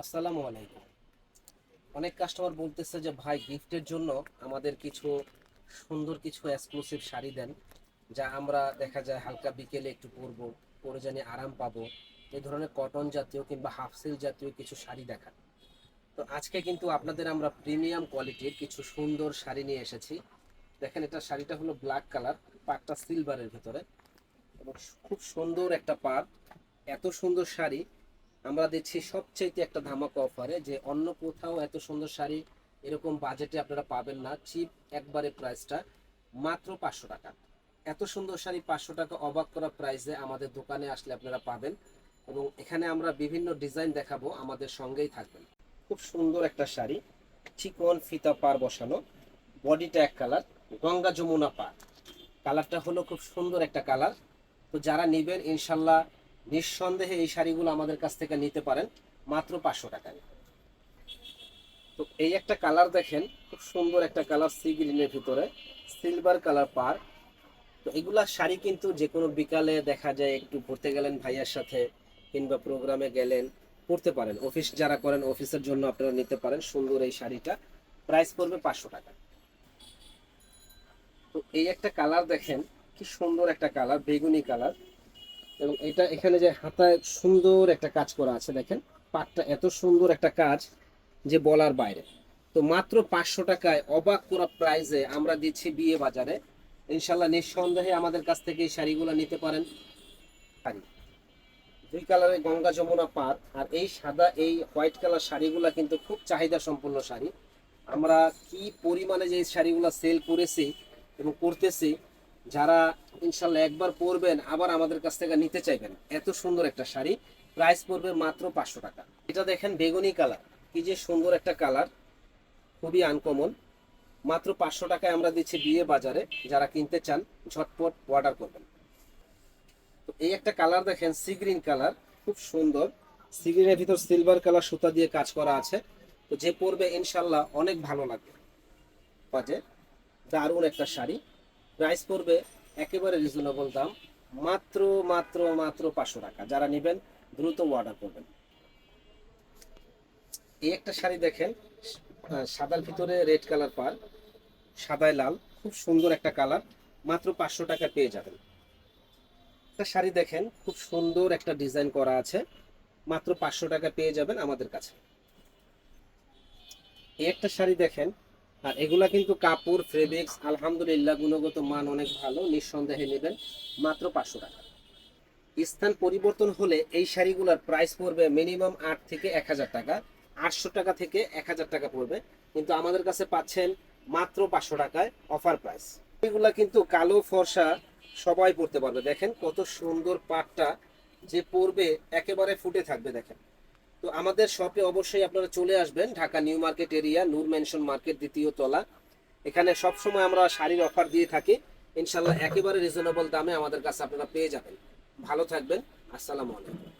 আসসালামু আলাইকুম। অনেক কাস্টমার বলতেছে যে, ভাই গিফটের জন্য আমাদের কিছু সুন্দর কিছু এক্সক্লুসিভ শাড়ি দেন, যা আমরা দেখা যায় হালকা বিকেলে একটু পরবো, পরে জানি আরাম পাবো। এই ধরনের কটন জাতীয় কিংবা হাফ সিল জাতীয় কিছু শাড়ি দেখান। তো আজকে কিন্তু আপনাদের আমরা প্রিমিয়াম কোয়ালিটির কিছু সুন্দর শাড়ি নিয়ে এসেছি। দেখেন, এটা শাড়িটা হলো ব্ল্যাক কালার পাটটা সিলভারের ভিতরে। এবং খুব সুন্দর একটা পাট। এত সুন্দর শাড়ি আমরা দিচ্ছি সবচাইতে একটা ধামাকা অফারে যে অন্য কোথাও এত সুন্দর শাড়ি এরকম বাজেটে আপনারা পাবেন না চিপ একবারে প্রাইসটা মাত্র পাঁচশো টাকা। এত সুন্দর শাড়ি পাঁচশো টাকা অবাক করা প্রাইসে আমাদের দোকানে আসলে আপনারা পাবেন এবং এখানে আমরা বিভিন্ন ডিজাইন দেখাবো, আমাদের সঙ্গেই থাকবেন। খুব সুন্দর একটা শাড়ি, চিকন ফিতা পার বসানো, বডিটা এক কালার গঙ্গা যমুনা পার কালারটা হলো খুব সুন্দর একটা কালার তো যারা নেবেন, ইনশাল্লাহ নিঃসন্দেহে এই শাড়িগুলো আমাদের কাছ থেকে নিতে পারেন মাত্র পাঁচশো টাকায়। তো এই একটা কালার দেখেন, খুব সুন্দর একটা কালার সি গ্রিনের ভিতরে, সিলভার কালার পার। তো এগুলা শাড়ি কিন্তু যে কোনো বিকালে দেখা যায় একটু ঘুরতে গেলেন ভাইয়ার সাথে কিংবা প্রোগ্রামে গেলেন পড়তে পারেন। অফিস যারা করেন, অফিসের জন্য আপনারা নিতে পারেন সুন্দর এই শাড়িটা। প্রাইস পড়বে পাঁচশো টাকা। তো এই একটা কালার দেখেন, কি সুন্দর একটা কালার, বেগুনি কালার। এবং এটা এখানে যে হাতায় সুন্দর একটা কাজ করা আছে দেখেন, পাটটা এত সুন্দর একটা কাজ যে বলার বাইরে। তো মাত্র পাঁচশো টাকায় অবাক করা প্রাইজে আমরা দিচ্ছি বিয়ে বাজারে। ইনশাল্লাহ নিঃসন্দেহে আমাদের কাছ থেকে এই শাড়িগুলো নিতে পারেন। শাড়ি। দুই কালারের গঙ্গা যমুনা পার আর এই সাদা, এই হোয়াইট কালার শাড়িগুলো কিন্তু খুব চাহিদা সম্পন্ন শাড়ি। আমরা কি পরিমাণে যে শাড়িগুলো সেল করেছি এবং করতেছি যারা ইনশাল্লাহ একবার পরবেন, আবার আমাদের কাছ থেকে নিতে চাইবেন, এত সুন্দর একটা শাড়ি। প্রাইস পড়বে মাত্র পাঁচশো টাকা। এটা দেখেন বেগুনি কালার। কি যে সুন্দর একটা কালার। খুবই আনকমন মাত্র পাঁচশো টাকায় আমরা দিচ্ছি বিয়ে বাজারে। যারা কিনতে চান, ঝটপট অর্ডার করবেন। তো এই একটা কালার দেখেন সি গ্রিন কালার। খুব সুন্দর। সি গ্রিনের ভিতর সিলভার কালার সুতা দিয়ে কাজ করা আছে। তো যে পরবে ইনশাল্লাহ অনেক ভালো লাগবে। বাজে দারুণ একটা শাড়ি। প্রাইস পড়বে একেবারে রিজনেবল দাম, মাত্র মাত্র মাত্র পাঁচশো টাকা। যারা নেবেন, দ্রুত অর্ডার করবেন। এই একটা শাড়ি দেখেন সাদার ভিতরে রেড কালার পার, সাদায় লাল, খুব সুন্দর একটা কালার মাত্র পাঁচশো টাকা পেয়ে যাবেন। একটা শাড়ি দেখেন, খুব সুন্দর একটা ডিজাইন করা আছে, মাত্র পাঁচশো টাকা পেয়ে যাবেন আমাদের কাছে। এই একটা শাড়ি দেখেন আর এগুলা কিন্তু কাপড় ফেব্রিক্স আলহামদুলিল্লাহ গুণগত মান অনেক ভালো, নিঃসন্দেহে নেবেন মাত্র পাঁচশো টাকা। স্থান পরিবর্তন হলে এই শাড়িগুলোর প্রাইস পড়বে মিনিমাম আট থেকে এক হাজার টাকা, আটশো টাকা থেকে এক হাজার টাকা পড়বে। কিন্তু আমাদের কাছে পাচ্ছেন মাত্র পাঁচশো টাকায় অফার প্রাইস এগুলা কিন্তু কালো ফর্সা সবাই পড়তে পারবে। দেখেন কত সুন্দর পাটটা যে পরবে, একেবারে ফুটে থাকবে, দেখেন। তো আমাদের শপে অবশ্যই আপনারা চলে আসবেন। Dhaka new market area, Noor mansion market, দ্বিতীয় তলা। এখানে সব সময় আমরা শাড়ির অফার দিয়ে থাকি। ইনশাল্লাহ একেবারে রিজনেবল দামে আমাদের কাছে আপনারা পেয়ে যাবেন। ভালো থাকবেন। আসসালামু আলাইকুম।